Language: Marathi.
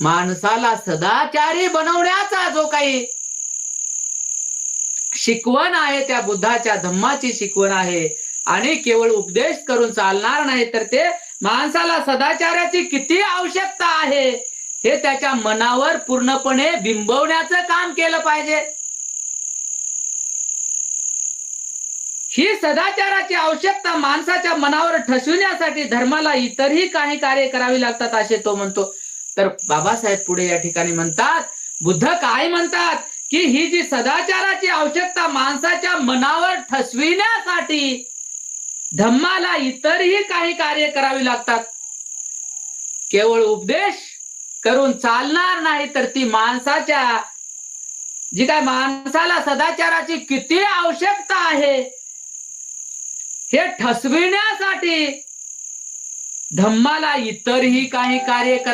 माणसाला सदाचारी बनवण्याचा जो काही शिकवण आहे त्या बुद्धाच्या धम्माची शिकवण आहे आणि केवळ उपदेश करून चालणार नाही तर ते माणसाला सदाचाराची किती आवश्यकता आहे हे त्याच्या मनावर पूर्णपणे बिंबवण्याचं काम केलं पाहिजे. ही सदाचाराची आवश्यकता माणसाच्या मनावर ठसविण्यासाठी धर्माला इतरही काही कार्य करावी लागतात असे तो म्हणतो. तर बाबासाहेब पुढे या ठिकाणी म्हणतात बुद्ध काय म्हणतात? की ही जी सदाचाराची आवश्यकता माणसाच्या मनावर ठसविण्यासाठी धम्माला इतरही काही कार्य करावी लागतात. केवळ उपदेश करून चालणार नाही तर ती माणसाच्या जी काय माणसाला सदाचाराची किती आवश्यकता आहे हे ठसविण्यासाठी धम्माला इतरही काही कार्य कर